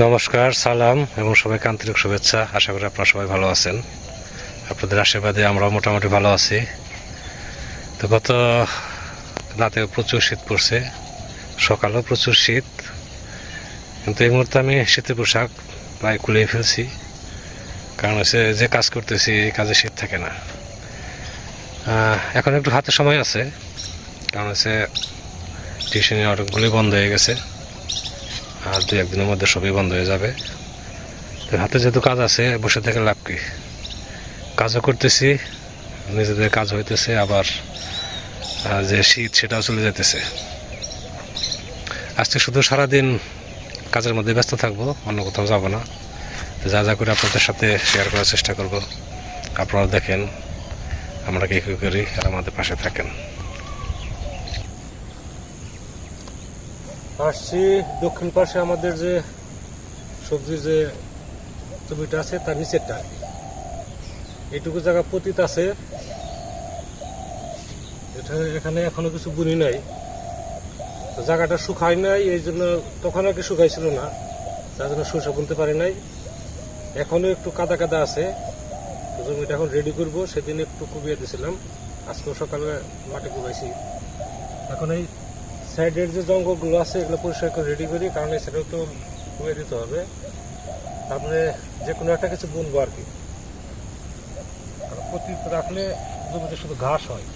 নমস্কার, সালাম এবং সবাইকে আন্তরিক শুভেচ্ছা। আশা করি আপনারা সবাই ভালো আছেন। আপনাদের আশীর্বাদে আমরা মোটামুটি ভালো আছি। তো গত রাতে প্রচুর শীত পড়ছে, সকালেও প্রচুর শীত। কিন্তু এই মুহূর্তে আমি শীতের পোশাক প্রায় খুলেই ফেলছি। কারণ হচ্ছে যে কাজ করতেছি, এই কাজে শীত থাকে না। এখন একটু হাতে সময় আছে। কারণ হচ্ছে টিউশনি অনেকগুলি বন্ধ হয়ে গেছে। আর দু একদিনের মধ্যে সবই বন্ধ হয়ে যাবে। তো হাতে যেহেতু কাজ আছে, বসে থেকে লাভ কি? কাজও করতেছি, নিজেদের কাজ হইতেছে, আবার যে শীত সেটাও চলে যেতেছে আজকে শুধু সারাদিন কাজের মধ্যে ব্যস্ত থাকব, অন্য কোথাও যাব না। যা যা করে আপনাদের সাথে শেয়ার করার চেষ্টা করব। আপনারা দেখেন, আমরা কি কি করি, আর আমাদের পাশে থাকেন। আসছি দক্ষিণ পাশে আমাদের যে সবজির যে জমিটা আছে, তার নিচেরটা। এইটুকু জায়গা পতিত আছে। এটা এখানে এখনও কিছু বুনি নাই। জায়গাটা শুকায় নাই, এই জন্য তখন আর কি শুকাইছিল না। তার জন্য সরষে বুনতে পারি নাই। এখনও একটু কাদা কাদা আছে। জমিটা এখন রেডি করব। সেদিন একটু কুবিয়ে দিয়েছিলাম আজকেও সকালে মাটি কুবাইছি। এখন এই সাইডের যে জঙ্গলগুলো আছে, এগুলো পরিষ্কার করে রেডি করি, কারণ এই সাইডেও তো ধুয়ে দিতে হবে। তারপরে যে কোনো একটা কিছু বুনবো আর কি। প্রতি রাখলে জমিতে শুধু ঘাস হয়।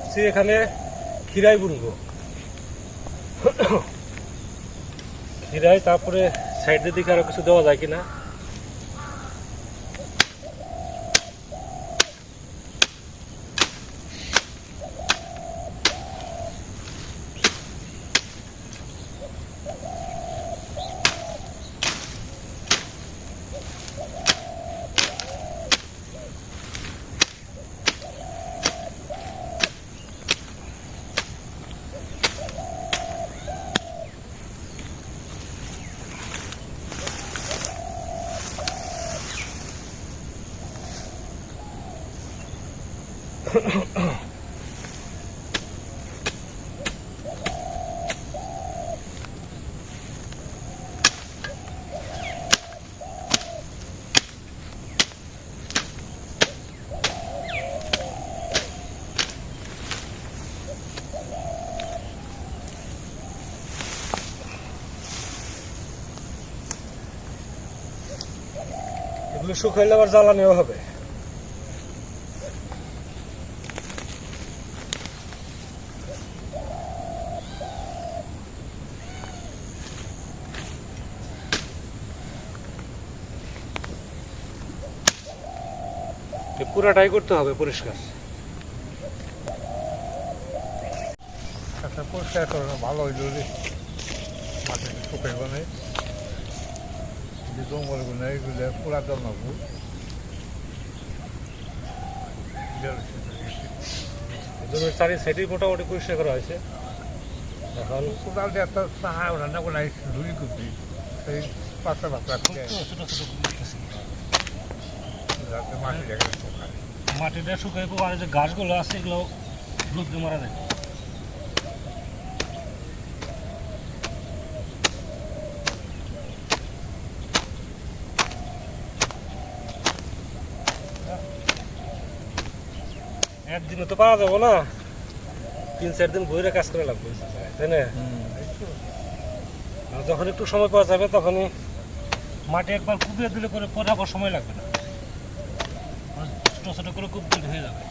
ভাবছি এখানে খিরাই বুনবো। খিরাই তারপরে সাইডের দিকে আরও কিছু দেওয়া যায় কিনা? শুকাইলে আবার জ্বালানিও হবে। পুরাটাই করতে হবে পরিষ্কার। একটা পরিষ্কার করে ভালো হইল মাঠে শুকাই এইগুলো পুরা জন্মাবো জমির চারি সাইডে মোটামুটি পরিষ্কার করা হয়েছে। এখন কোদাল দিয়ে একটা সাহা রান্না করে রুই করছি সেই পাঁচটা পাঁচটা ছোট ছোট যাতে মাটি জায়গায় শুকায় মাটিটা শুকাই আর যে গাছগুলো আছে, এগুলো রুদ্রে মারা যায়। একদিনে তো পাওয়া যাব না। তিন, চার দিন বইরে কাজ করে লাগবে, তাই না? যখন একটু সময় পাওয়া যাবে, তখনই মাটি একবার কুপিয়ে দিলে করে পরে আবার সময় লাগবে না। ছোট ছোট করে কুপ দিলে হয়ে যাবে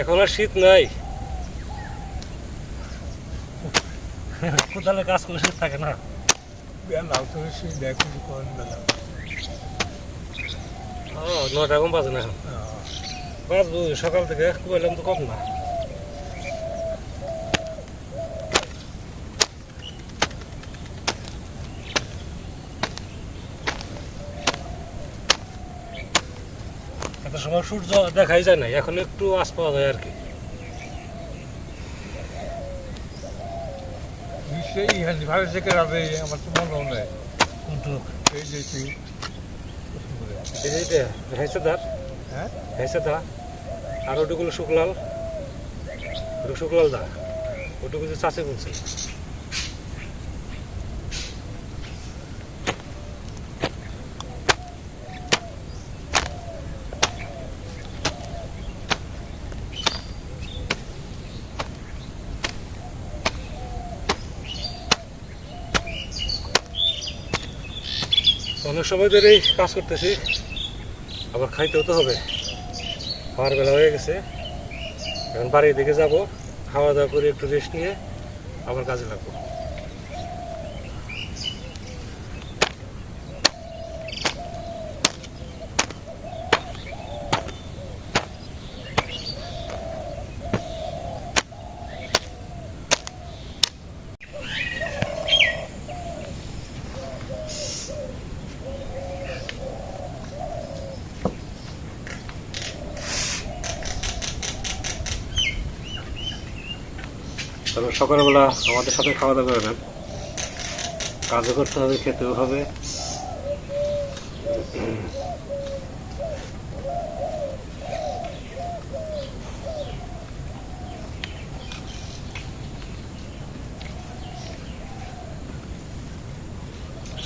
এখন আর শীত নাই। কোদালে কাজ করে থাকে না। বিয়া লাউ তো সেই দেখ করেন বেলা ও নয়টা কম বাজে না বাজবো সকাল থেকে তো কম না। এত সময় সূর্য দেখাই যায় না এখন একটু আশ পাওয়া যায় আর কি। ইহানি ভালো থেকে রাবে আমার তো মনে হয় কিন্তু এই যে হয়েছে তার হ্যাঁ? তা আর ওটুকুলো শুকলাল। শুকলাল দা ওটুকু যে চাষে বলছে। অনেক সময় ধরেই কাজ করতেছি, আবার খাইতেও তো হবে। খাওয়ার বেলা হয়ে গেছে। এখন বাড়ির দিকে যাব খাওয়া দাওয়া করে একটু রেস্ট নিয়ে আবার কাজে লাগবো। তবে সকালবেলা আমাদের সাথে খাওয়া দাওয়া করে নেন। কাজও করতে হবে, খেতেও হবে।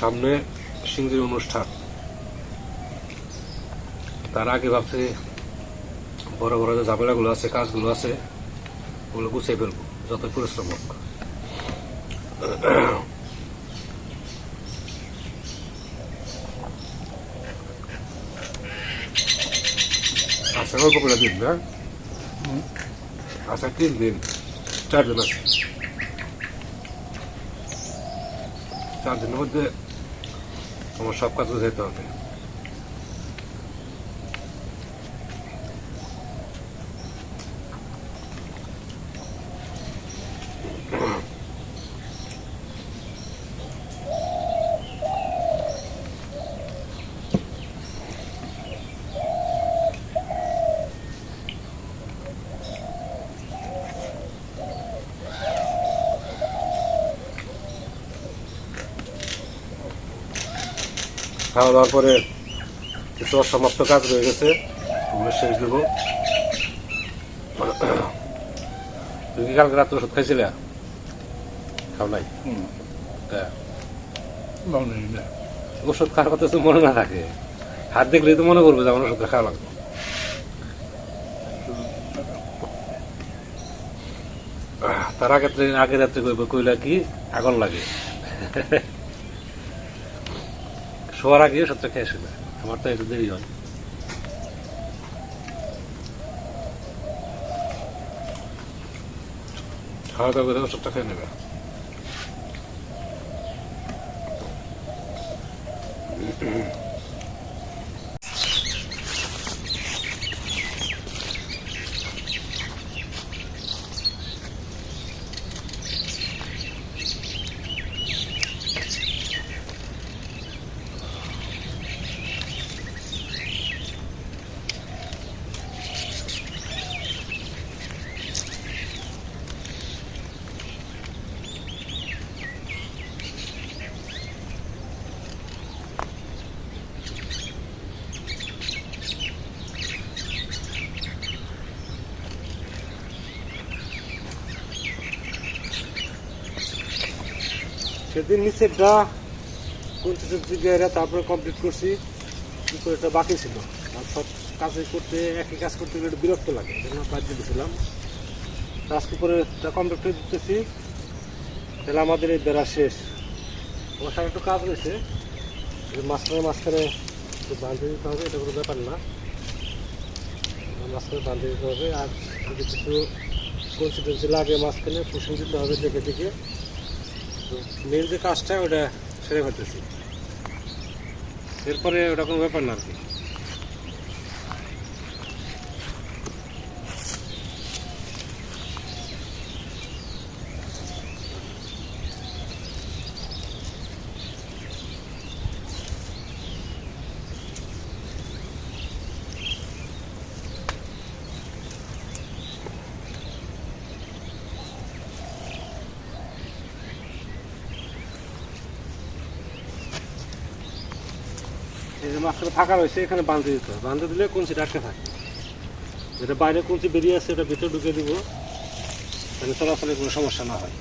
সামনে সিংহের অনুষ্ঠান। তার আগে ভাবছি বড় বড় যে ঝামেলাগুলো আছে, কাজগুলো আছে, ওগুলো গুছিয়ে ফেলব। যত পরিশ্রম হোক আচ্ছা অল্প করে দিন না আচ্ছা তিন দিন চার দিন আছে চার দিনের মধ্যে আমার সব কাজ যেতে হবে খাওয়া দাওয়ার পরে কিছু অসমাপ্ত কাজ রয়ে গেছে ওগুলো শেষ দেবো। তুমি কি কালকে রাত্রে ওষুধ খাইছিলে? খাও নাই? ওষুধ খাওয়ার কথা তো মনে না থাকে। হাত দেখলেই তো মনে করবে যে আমার ওষুধটা খাওয়া লাগবে। তার আগে রাত্রে- আগে রাত্রে কইবে কইলা কি আগুন লাগে। শোয়ার আগেও সবটা খেয়ে শুনে আমার তো একটু দেরি হয় খাওয়া দাওয়া করে সবটা খেয়ে নেবে। সেদিন নিচে নিচেরটা পঞ্চাশ জিজ্ঞাসা তারপরে কমপ্লিট করছি। উপরেটা বাকি ছিল? আর সব কাজে করতে, একই কাজ করতে গেলে বিরক্ত লাগে জন্য দিয়ে দিয়েছিলাম আজকে উপরেটা কমপ্লিট করে দিতেছি। তাহলে আমাদের এই বেড়া শেষ। আমার একটু কাজ রয়েছে। মাঝখানে মাঝখানে বাঁধে দিতে হবে, এটা কোনো ব্যাপার না। মাঝখানে বাঁধে দিতে হবে। আর যদি কিছু কনসিকুয়েন্সি লাগে মাঝখানে পুষণ দিতে হবে দেখে দেখে। মেন যে কাজটা ওটা সেরে ফেলতেছি। এরপরে ওটা কোনো ব্যাপার না আর কি। রয়েছে, এখানে বাঁধতে দিতে হবে। বাঁধতে দিলে থাকে যেটা বাইরে বেরিয়ে আসছে এটা ভিতরে ঢুকে দিব, তাহলে কোনো সমস্যা না হয়।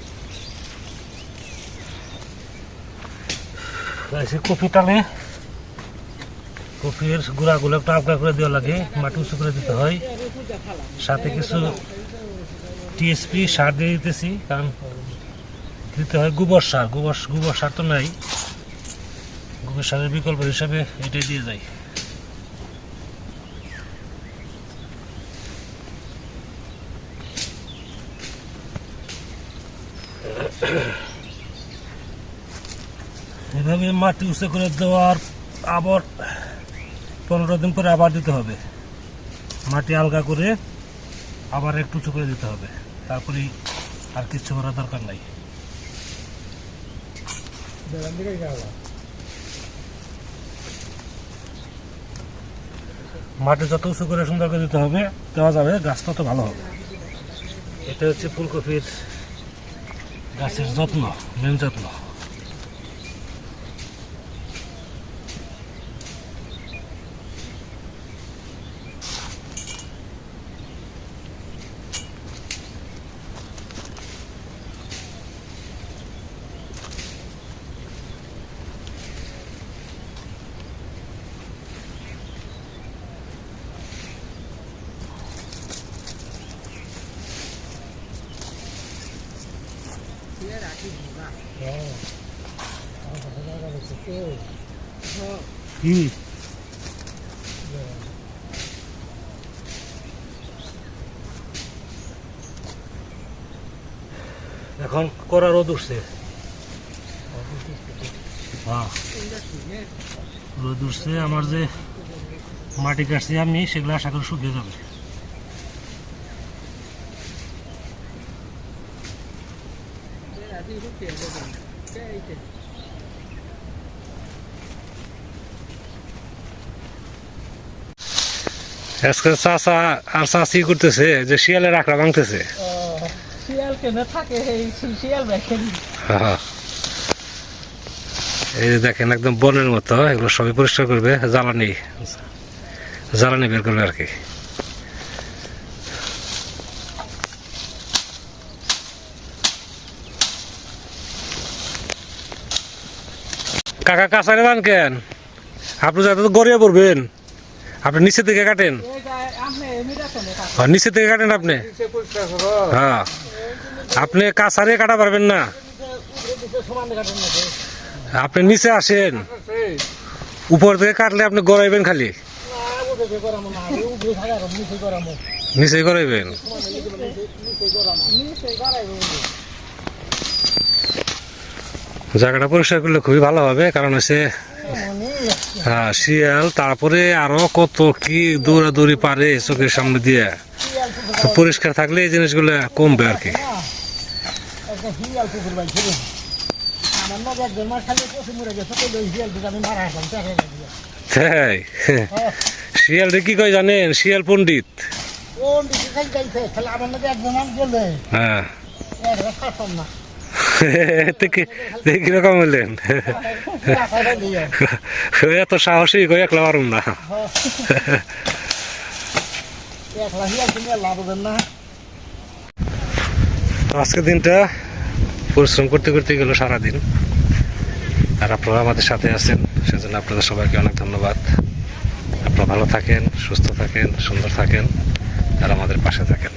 কপি টালে কপির গুঁড়াগুলো একটু করে দেওয়া লাগে, মাটি উঁচু করে দিতে হয়। সাথে কিছু টিএসপি সার দিয়ে দিতেছি, কারণ দিতে হয় গোবর সার। গোবর গোবর সার তো নাই। গোবর সারের বিকল্প হিসাবে এটাই দিয়ে যায় এভাবে মাটি উঁচু করে দেওয়ার আবার পনেরো দিন পরে আবার দিতে হবে। মাটি আলগা করে আবার একটু উঁচু করে দিতে হবে। তারপরেই আর কিছু করার দরকার নাই বেড়ান দিকে গেল মাটি যত উঁচু করে সুন্দর করে দিতে হবে, দেওয়া যাবে, গাছ তত ভালো হবে। এটা হচ্ছে ফুলকপির গাছের যত্ন মেন যত্ন। এখন করা রোদ উঠছে। হ্যাঁ। রোদ উঠছে, আমার যে মাটি কাটছি আমি, সেগুলো আশা করি শুকিয়ে যাবে। আজকে চাচা আর চাচি করতেছে যে শিয়ালের আঁকড়া ভাঙতেছে। শিয়াল কেন থাকে এই শিয়াল দেখেন। এই যে দেখেন একদম বনের মতো এগুলো সবই পরিষ্কার করবে জ্বালানি জ্বালানি বের করবে আর কি। কাকা কাঁচারে দান কেন? আপনি যাতে তো গড়িয়ে পড়বেন। আপনি নিচে থেকে কাটেন। এই যে আপনি এমনিটা শোনে থাকে আর নিচে থেকে কাটেন আপনি। হ্যাঁ। আপনি কাঁচারে কাটা পারবেন না। আপনি নিচে আসেন। উপর থেকে কাটলে আপনি গড়াইবেন খালি। নিচে গড়াইবেন। জায়গাটা পরিষ্কার করলে খুবই ভালো হবে, কারণ হচ্ছে হ্যাঁ শিয়াল তারপরে আরও কত কি দৌড়াদৌড়ি পারে চোখের সামনে দিয়ে। পরিষ্কার থাকলে এই জিনিসগুলো কমবে আর কি। তাই? শিয়াল রে কি কয় জানেন? শিয়াল পণ্ডিত। হ্যাঁ। কীরকম হলেন এত সাহসী কই একলা পারুম না। তো আজকে দিনটা পরিশ্রম করতে করতে গেল সারাদিন। আর আপনারা আমাদের সাথে আছেন, সেজন্য আপনাদের সবাইকে অনেক ধন্যবাদ। আপনারা ভালো থাকেন, সুস্থ থাকেন, সুন্দর থাকেন, আর আমাদের পাশে থাকেন।